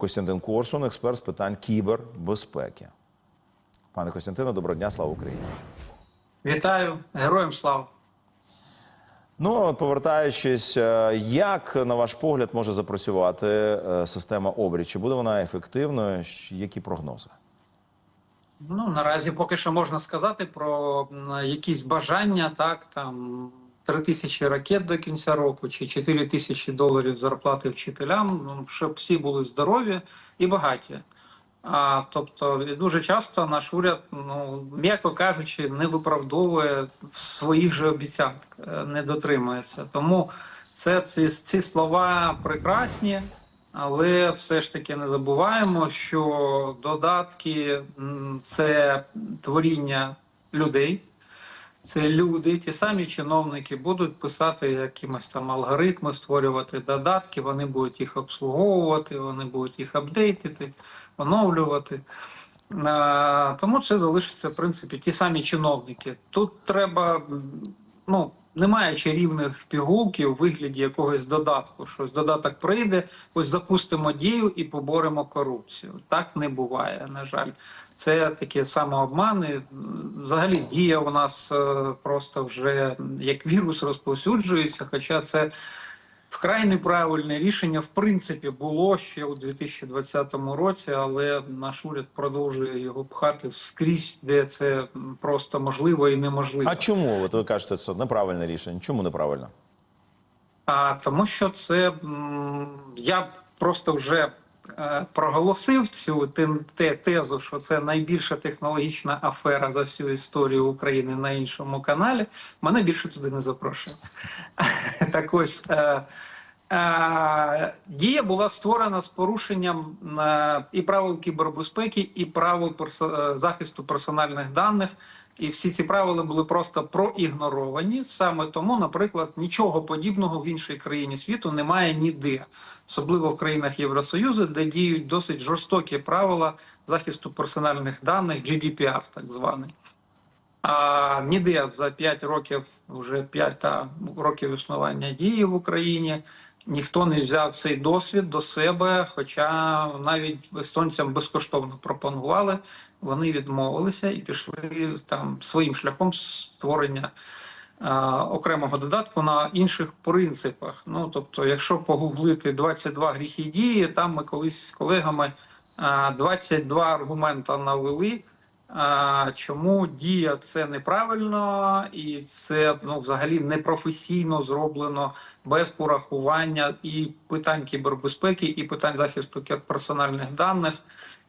Костянтин Корсун, експерт з питань кібербезпеки. Пане Костянтине, доброго дня, слава Україні. Вітаю, героям слава. Ну, повертаючись, е, як на ваш погляд може запрацювати е, система обрі? Чи буде вона ефективною? Які прогнози? Ну наразі поки що можна сказати про якісь бажання, так там 3 тисячі ракет до кінця року чи 4 тисячі доларів зарплати вчителям, ну, щоб всі були здорові і багаті. А тобто дуже часто наш уряд, ну м'яко кажучи, не виправдовує своїх же обіцянок, е, не дотримується. Тому це ці, ці слова прекрасні, але все ж таки не забуваємо, що додатки це творіння людей. Це люди, ті самі чиновники будуть писати якимось там алгоритми, створювати додатки, вони будуть їх обслуговувати, вони будуть їх апдейтити, оновлювати. Тому це залишиться, в принципі, ті самі чиновники. Тут треба, ну, немає чарівних пігулків у вигляді якогось додатку. Щось додаток прийде, ось запустимо дію і поборемо корупцію. Так не буває, на жаль. Це такі самообмани. Взагалі, дія у нас е, просто вже як вірус розповсюджується, хоча це вкрай неправильне рішення, в принципі, було ще у 2020 році, але наш уряд продовжує його пхати скрізь, де це просто можливо і неможливо. А чому от ви кажете, це неправильне рішення? Чому неправильно? А тому що це я просто вже проголосив цю тезу, що це найбільша технологічна афера за всю історію України на іншому каналі. Мене більше туди не запрошує. Так ось. Е, Дія була створена з порушенням е, і правил кібербезпеки, і правил е, захисту персональних даних. І всі ці правила були просто проігноровані. Саме тому, наприклад, нічого подібного в іншій країні світу немає ніде, особливо в країнах Євросоюзу, де діють досить жорстокі правила захисту персональних даних, GDPR, так званий. А ніде за 5 років, вже 5 та, років існування дії в Україні, ніхто не взяв цей досвід до себе, хоча навіть естонцям безкоштовно пропонували, вони відмовилися і пішли там своїм шляхом створення окремого додатку на інших принципах. Ну тобто, якщо погуглити 22 гріхи дії, там ми колись з колегами а, 22 аргумента навели. Чому дія це неправильно і це ну взагалі непрофесійно зроблено без урахування і питань кібербезпеки, і питань захисту персональних даних.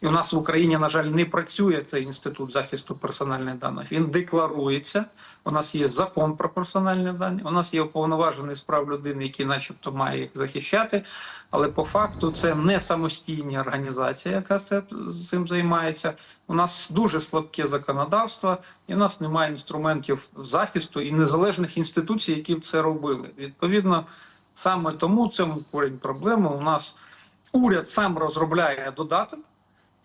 І у нас в Україні, на жаль, не працює цей інститут захисту персональних даних. Він декларується. У нас є закон про персональні дані. У нас є уповноважений з прав людини, який, начебто, має їх захищати. Але по факту це не самостійна організація, яка це цим займається. У нас дуже слабке законодавство, і у нас немає інструментів захисту і незалежних інституцій, які б це робили. Відповідно, саме тому це корінь проблеми. У нас уряд сам розробляє додаток.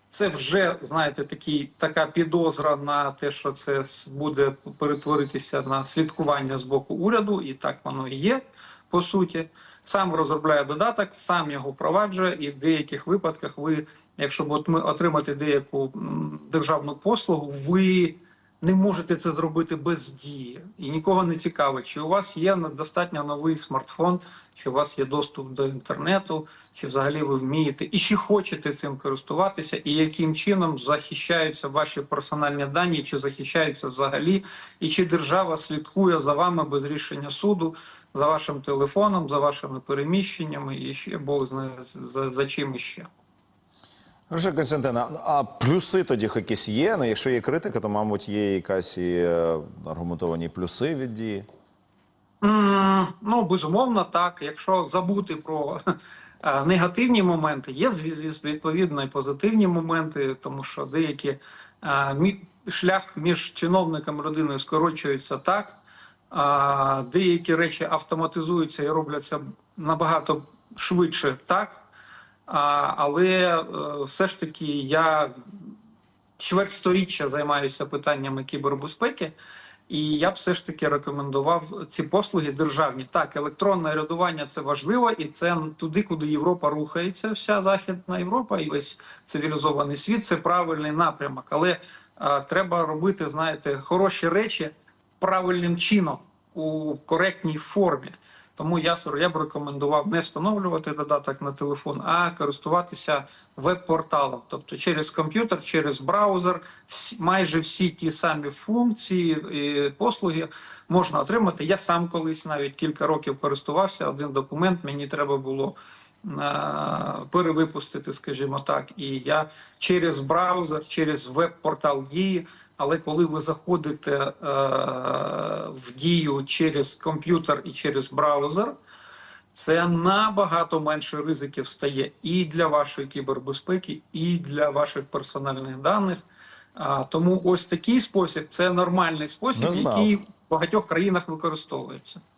Це вже знаєте, такий така підозра на те, що це буде перетворитися на слідкування з боку уряду, і так воно і є по суті. Сам розробляє додаток, сам його впроваджує, і в деяких випадках ви, якщо б отримати деяку державну послугу, ви не можете це зробити без дії. І нікого не цікавить, чи у вас є достатньо новий смартфон, чи у вас є доступ до інтернету, чи взагалі ви вмієте, і чи хочете цим користуватися, і яким чином захищаються ваші персональні дані, чи захищаються взагалі, і чи держава слідкує за вами без рішення суду, за вашим телефоном, за вашими переміщеннями, і ще Бог знає за, за чим іще. Хорошо, Костянтина, а плюси тоді якісь є? Ну, якщо є критика, то, мабуть, є якась і е, аргументовані плюси від дії. М, Ну, безумовно, так. Якщо забути про е, негативні моменти, є відповідно і позитивні моменти, тому що деякі е, шлях між чиновником і родиною скорочується так, деякі речі автоматизуються і робляться набагато швидше так. Але е, все ж таки я чверть сторіччя займаюся питаннями кібербезпеки. І я б все ж таки рекомендував ці послуги державні. Так, електронне рядування це важливо, і це туди, куди Європа рухається, вся Західна Європа і весь цивілізований світ. Це правильний напрямок. Але а, треба робити, знаєте, хороші речі правильним чином у коректній формі. Тому я я б рекомендував не встановлювати додаток на телефон, а користуватися веб-порталом, тобто через комп'ютер, через браузер, всі, майже всі ті самі функції і послуги можна отримати. Я сам колись навіть кілька років користувався. Один документ мені треба було перевипустити, скажімо так, і я через браузер, через веб-портал дії. Але коли ви заходите е, в дію через комп'ютер і через браузер, це набагато менше ризиків стає і для вашої кібербезпеки, і для ваших персональних даних. А, тому ось такий спосіб це нормальний спосіб, який в багатьох країнах використовується.